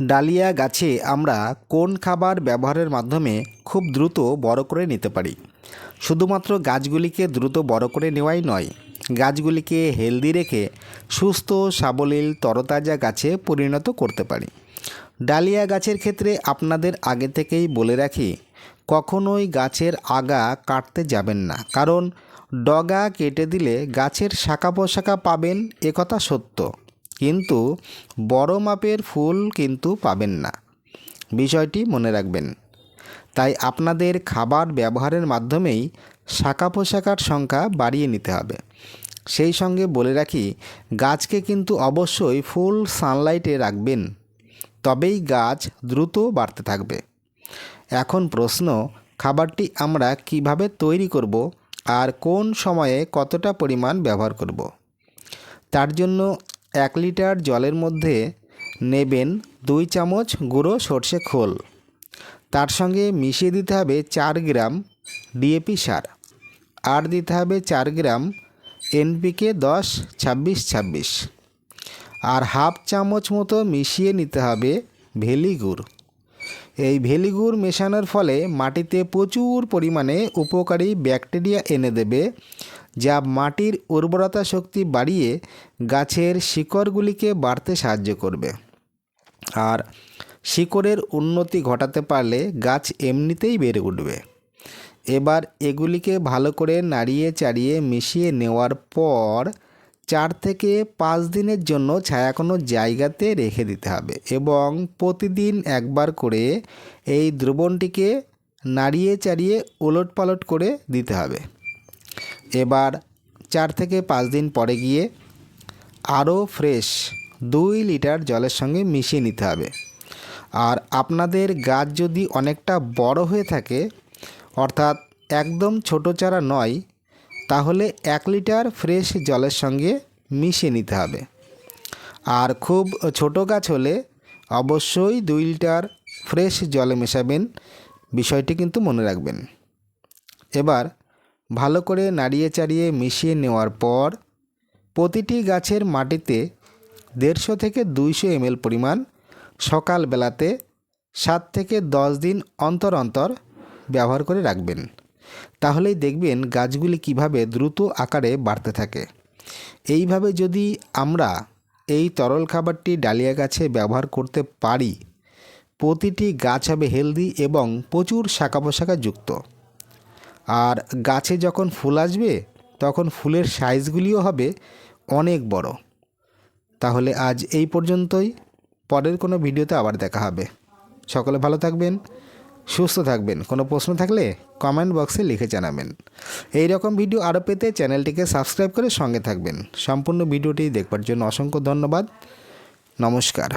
Dahlia গাছে আমরা কোন খাবার ব্যবহারের মাধ্যমে খুব দ্রুত বড় করে নিতে পারি? শুধুমাত্র গাছগুলিকে দ্রুত বড় করে নেওয়াই নয়, গাছগুলিকে হেলদি রেখে সুস্থ, সাবলীল, তরতাজা গাছে পরিণত করতে পারি। ডালিয়া গাছের ক্ষেত্রে আপনাদের আগে থেকেই বলে রাখি, কখনোই গাছের আগা কাটতে যাবেন না, কারণ ডগা কেটে দিলে গাছের শাখা পোশাখা পাবেন একথা সত্য। কিন্তু বড় মাপের ফুল কিন্তু পাবেন না। বিষয়টি মনে রাখবেন। তাই আপনাদের খাবার ব্যবহারের মাধ্যমেই শাখা পোশাকার সংখ্যা বাড়িয়ে নিতে হবে। সেই সঙ্গে বলে রাখি, গাছকে কিন্তু অবশ্যই ফুল সানলাইটে রাখবেন, তবেই গাছ দ্রুত বাড়তে থাকবে। এখন প্রশ্ন, খাবারটি আমরা কীভাবে তৈরি করব আর কোন সময়ে কতটা পরিমাণ ব্যবহার করব? তার জন্য এক লিটার জলের মধ্যে নেবেন দুই চামচ গুঁড়ো সর্ষে খোল। তার সঙ্গে মিশিয়ে দিতে হবে চার গ্রাম ডিএপি সার আর দিতে হবে চার গ্রাম এনপিকে দশ, ছাব্বিশ ছাব্বিশ। আর হাফ চামচ মতো মিশিয়ে নিতে হবে ভেলি গুড়। এই ভেলি গুড় মেশানোর ফলে মাটিতে প্রচুর পরিমাণে উপকারী ব্যাকটেরিয়া এনে দেবে, যা মাটির উর্বরতা শক্তি বাড়িয়ে গাছের শিকড়গুলিকে বাড়তে সাহায্য করবে। আর শিকড়ের উন্নতি ঘটাতে পারলে গাছ এমনিতেই বেড়ে উঠবে। এবার এগুলিকে ভালো করে নাড়িয়ে চাড়িয়ে মিশিয়ে নেওয়ার পর চার থেকে পাঁচ দিনের জন্য ছায়া কোনো জায়গাতে রেখে দিতে হবে এবং প্রতিদিন একবার করে এই দ্রবণটিকে নাড়িয়ে চাড়িয়ে ওলট পালট করে দিতে হবে। এবার চার থেকে পাঁচ দিন পরে গিয়ে আরও ফ্রেশ দুই লিটার জলের সঙ্গে মিশিয়ে নিতে হবে। আর আপনাদের গাছ যদি অনেকটা বড় হয়ে থাকে, অর্থাৎ একদম ছোট চারা নয় তাহলে এক লিটার ফ্রেশ জলের সঙ্গে মিশিয়ে নিতে হবে। আর খুব ছোট গাছ হলে অবশ্যই দুই লিটার ফ্রেশ জলে মেশাবেন। বিষয়টি কিন্তু মনে রাখবেন। এবার ভালো করে নাড়িয়ে চাড়িয়ে মিশিয়ে নেওয়ার পর প্রতিটি গাছের মাটিতে দেড়শো থেকে দুইশো এমএল পরিমাণ সকালবেলাতে সাত থেকে দশ দিন অন্তর অন্তর ব্যবহার করে রাখবেন। তাহলেই দেখবেন গাছগুলি কীভাবে দ্রুত আকারে বাড়তে থাকে। এইভাবে যদি আমরা এই তরল খাবারটি ডালিয়া গাছে ব্যবহার করতে পারি, প্রতিটি গাছ হবে হেলদি এবং প্রচুর শাখা পোশাখা যুক্ত। আর গাছে যখন ফুল আসবে, তখন ফুলের সাইজগুলিও হবে অনেক বড়। তাহলে আজ এই পর্যন্তই। পরের কোনো ভিডিওতে আবার দেখা হবে। সকলে ভালো থাকবেন। সুস্থ থাকবেন। কোনো প্রশ্ন থাকলে কমেন্ট বক্সে লিখে জানাবেন। এই রকম ভিডিও আরও পেতে চ্যানেলটিকে সাবস্ক্রাইব করে সঙ্গে থাকবেন। সম্পূর্ণ ভিডিওটি দেখবার জন্য অসংখ্য ধন্যবাদ। নমস্কার।